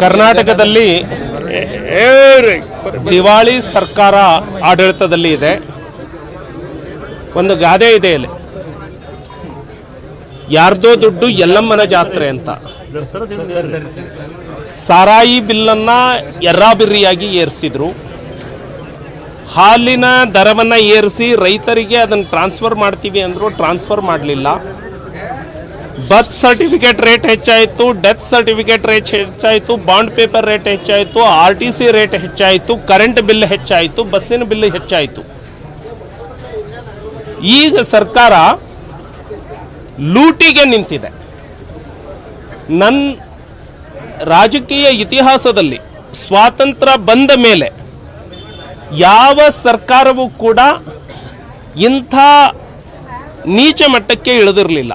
ಕರ್ನಾಟಕದಲ್ಲಿ ದಿವಾಳಿ ಸರ್ಕಾರ ಆಡಳಿತದಲ್ಲಿ ಇದೆ. ಒಂದು ಗಾದೆ ಇದೆ ಇಲ್ಲಿ. ಯಾರ್ದೋ ದುಡ್ಡು ಎಲ್ಲಮ್ಮನ ಜಾತ್ರೆ ಅಂತ. ಸಾರಾಯಿ ಬಿಲ್ಲನ್ನ ಎರ್ರಾಬಿರ್ರಿಯಾಗಿ ಏರಿಸಿದ್ರು. ಹಾಲಿನ ದರವನ್ನು ಏರಿಸಿ ರೈತರಿಗೆ ಅದನ್ನು ಟ್ರಾನ್ಸ್ಫರ್ ಮಾಡ್ತೀವಿ ಅಂದರು ಟ್ರಾನ್ಸ್ಫರ್ ಮಾಡಲಿಲ್ಲ. ಬರ್ತ್ ಸರ್ಟಿಫಿಕೇಟ್ ರೇಟ್ ಹೆಚ್ಚಾಯಿತು ಡೆತ್ ಸರ್ಟಿಫಿಕೇಟ್ ರೇಟ್ ಹೆಚ್ಚಾಯಿತು ಬಾಂಡ್ ಪೇಪರ್ ರೇಟ್ ಹೆಚ್ಚಾಯಿತು ಆರ್ ಟಿ ಸಿ ರೇಟ್ ಹೆಚ್ಚಾಯಿತು ಕರೆಂಟ್ ಬಿಲ್ ಹೆಚ್ಚಾಯಿತು ಬಸ್ಸಿನ ಬಿಲ್ ಹೆಚ್ಚಾಯಿತು. ಈಗ ಸರ್ಕಾರ ಲೂಟಿಗೆ ನಿಂತಿದೆ. ನನ್ನ ರಾಜಕೀಯ ಇತಿಹಾಸದಲ್ಲಿ ಸ್ವಾತಂತ್ರ್ಯ ಬಂದ ಮೇಲೆ ಯಾವ ಸರ್ಕಾರವೂ ಕೂಡ ಇಂಥ ನೀಚ ಮಟ್ಟಕ್ಕೆ ಇಳಿದಿರಲಿಲ್ಲ.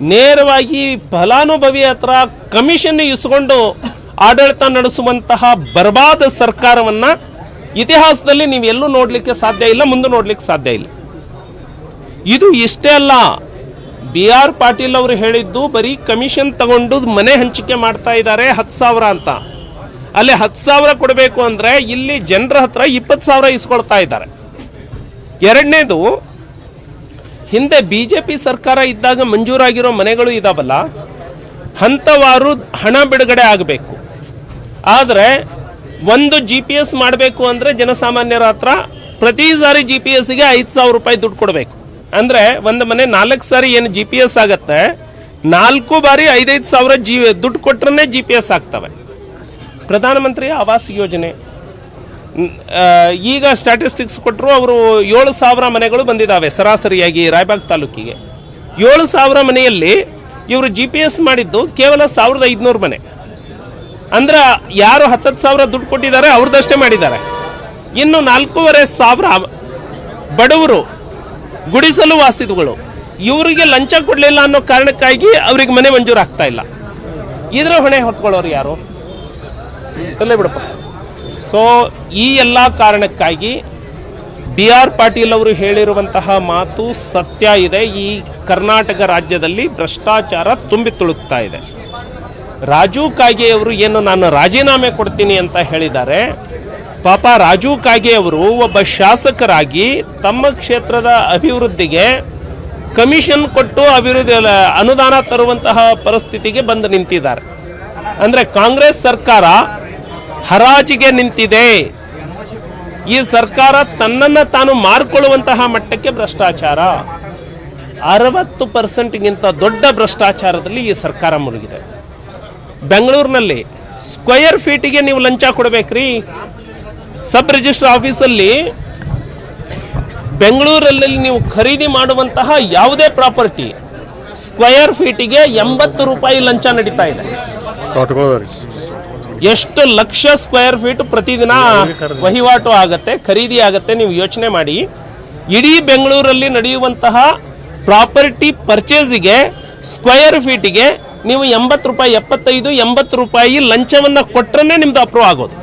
ನೇರವಾಗಿ ಫಲಾನುಭವಿ ಹತ್ರ ಕಮಿಷನ್ ಇಸ್ಕೊಂಡು ಆಡಳಿತ ನಡೆಸುವಂತಹ ಬರ್ಬಾದ ಸರ್ಕಾರವನ್ನ ಇತಿಹಾಸದಲ್ಲಿ ನೀವು ಎಲ್ಲೂ ನೋಡಲಿಕ್ಕೆ ಸಾಧ್ಯ ಇಲ್ಲ, ಮುಂದೆ ನೋಡ್ಲಿಕ್ಕೆ ಸಾಧ್ಯ ಇಲ್ಲ. ಇದು ಇಷ್ಟೇ ಅಲ್ಲ. ಬಿ ಆರ್ ಪಾಟೀಲ್ ಅವರು ಹೇಳಿದ್ದು ಬರೀ ಕಮಿಷನ್ ತಗೊಂಡು ಮನೆ ಹಂಚಿಕೆ ಮಾಡ್ತಾ ಇದ್ದಾರೆ ಹತ್ತು ಸಾವಿರ ಅಂತ. ಅಲ್ಲಿ ಹತ್ತು ಸಾವಿರ ಕೊಡಬೇಕು ಅಂದ್ರೆ ಇಲ್ಲಿ ಜನರ ಹತ್ರ ಇಪ್ಪತ್ತು ಸಾವಿರ ಇಸ್ಕೊಳ್ತಾ ಇದ್ದಾರೆ. ಎರಡನೇದು ಹಿಂದೆ ಬಿ ಜೆ ಪಿ ಸರ್ಕಾರ ಇದ್ದಾಗ ಮಂಜೂರಾಗಿರೋ ಮನೆಗಳು ಇದಾವಲ್ಲ, ಹಂತವಾರು ಹಣ ಬಿಡುಗಡೆ ಆಗಬೇಕು. ಆದರೆ ಒಂದು ಜಿ ಪಿ ಎಸ್ ಮಾಡಬೇಕು ಅಂದರೆ ಜನಸಾಮಾನ್ಯರ ಹತ್ರ ಪ್ರತಿ ಸಾರಿ ಜಿ ಪಿ ಎಸ್ಗೆ ಐದು ಸಾವಿರ ರೂಪಾಯಿ ದುಡ್ಡು ಕೊಡಬೇಕು. ಅಂದರೆ ಒಂದು ಮನೆ ನಾಲ್ಕು ಸಾರಿ ಏನು ಜಿ ಪಿ ಎಸ್ ಆಗತ್ತೆ, ನಾಲ್ಕು ಬಾರಿ ಐದೈದು ಸಾವಿರ ಜಿ, ದುಡ್ಡು ಕೊಟ್ರೇ ಜಿ ಪಿ ಎಸ್ ಆಗ್ತವೆ. ಪ್ರಧಾನಮಂತ್ರಿ ಆವಾಸ್ ಯೋಜನೆ. ಈಗ ಸ್ಟ್ಯಾಟಿಸ್ಟಿಕ್ಸ್ ಕೊಟ್ಟರು ಅವರು ಏಳು ಸಾವಿರ ಮನೆಗಳು ಬಂದಿದ್ದಾವೆ ಸರಾಸರಿಯಾಗಿ ರಾಯಬಾಗ್ ತಾಲೂಕಿಗೆ. ಏಳು ಸಾವಿರ ಮನೆಯಲ್ಲಿ ಇವರು ಜಿ ಪಿ ಎಸ್ ಮಾಡಿದ್ದು ಕೇವಲ ಸಾವಿರದ ಐದುನೂರು ಮನೆ. ಅಂದ್ರೆ ಯಾರು ಹತ್ತತ್ತು ಸಾವಿರ ದುಡ್ಡು ಕೊಟ್ಟಿದ್ದಾರೆ ಅವ್ರದ್ದಷ್ಟೇ ಮಾಡಿದ್ದಾರೆ. ಇನ್ನು ನಾಲ್ಕೂವರೆ ಸಾವಿರ ಬಡವರು ಗುಡಿಸಲು ವಾಸಿದುಗಳು. ಇವರಿಗೆ ಲಂಚ ಕೊಡಲಿಲ್ಲ ಅನ್ನೋ ಕಾರಣಕ್ಕಾಗಿ ಅವ್ರಿಗೆ ಮನೆ ಮಂಜೂರು ಆಗ್ತಾ ಇಲ್ಲ. ಇದ್ರ ಹೊಣೆ ಹೊತ್ಕೊಳ್ಳೋರು ಯಾರು? ಬಿಡಪ್ಪ. ಸೊ ಈ ಎಲ್ಲ ಕಾರಣಕ್ಕಾಗಿ ಬಿ ಆರ್ ಪಾಟೀಲ್ ಅವರು ಹೇಳಿರುವಂತಹ ಮಾತು ಸತ್ಯ ಇದೆ. ಈ ಕರ್ನಾಟಕ ರಾಜ್ಯದಲ್ಲಿ ಭ್ರಷ್ಟಾಚಾರ ತುಂಬಿ ತುಳುಕ್ತಾ ಇದೆ. ರಾಜು ಕಾಗೆ ಅವರು ಏನು ನಾನು ರಾಜೀನಾಮೆ ಕೊಡ್ತೀನಿ ಅಂತ ಹೇಳಿದ್ದಾರೆ. ಪಾಪ ರಾಜು ಕಾಗೆ ಅವರು ಒಬ್ಬ ಶಾಸಕರಾಗಿ ತಮ್ಮ ಕ್ಷೇತ್ರದ ಅಭಿವೃದ್ಧಿಗೆ ಕಮಿಷನ್ ಕೊಟ್ಟು ಅಭಿವೃದ್ಧಿ ಅನುದಾನ ತರುವಂತಹ ಪರಿಸ್ಥಿತಿಗೆ ಬಂದು ನಿಂತಿದ್ದಾರೆ. ಅಂದರೆ ಕಾಂಗ್ರೆಸ್ ಸರ್ಕಾರ ಹರಾಜಿಗೆ ನಿಂತಿದೆ. ಈ ಸರ್ಕಾರ ತನ್ನನ್ನು ತಾನು ಮಾರ್ಕೊಳ್ಳುವಂತಹ ಮಟ್ಟಕ್ಕೆ ಭ್ರಷ್ಟಾಚಾರ. ಅರವತ್ತು ಪರ್ಸೆಂಟ್ಗಿಂತ ದೊಡ್ಡ ಭ್ರಷ್ಟಾಚಾರದಲ್ಲಿ ಈ ಸರ್ಕಾರ ಮುಳುಗಿದೆ. ಬೆಂಗಳೂರಿನಲ್ಲಿ ಸ್ಕ್ವಯರ್ ಫೀಟಿಗೆ ನೀವು ಲಂಚ ಕೊಡಬೇಕ್ರಿ. ಸಬ್ ರಿಜಿಸ್ಟರ್ ಆಫೀಸಲ್ಲಿ ಬೆಂಗಳೂರಲ್ಲಿ ನೀವು ಖರೀದಿ ಮಾಡುವಂತಹ ಯಾವುದೇ ಪ್ರಾಪರ್ಟಿ ಸ್ಕ್ವಯರ್ ಫೀಟಿಗೆ ಎಂಬತ್ತು ರೂಪಾಯಿ ಲಂಚ ನಡೀತಾ ಇದೆ. ಎಷ್ಟು ಲಕ್ಷ ಸ್ಕ್ವೇರ್ ಫೀಟ್ ಪ್ರತಿದಿನ ವಹಿವಾಟು ಆಗುತ್ತೆ ಖರೀದಿ ಆಗತ್ತೆ ನೀವು ಯೋಚನೆ ಮಾಡಿ. ಇಡೀ ಬೆಂಗಳೂರಲ್ಲಿ ನಡೆಯುವಂತಹ ಪ್ರಾಪರ್ಟಿ ಪರ್ಚೇಸಿಗೆ ಸ್ಕ್ವೇರ್ ಫೀಟಿಗೆ ನೀವು ಎಂಬತ್ತು ರೂಪಾಯಿ ಎಪ್ಪತ್ತೈದು ಎಂಬತ್ತು ರೂಪಾಯಿ ಲಂಚವನ್ನು ಕೊಟ್ರೇ ನಿಮ್ದು ಅಪ್ರೂವ್ ಆಗೋದು.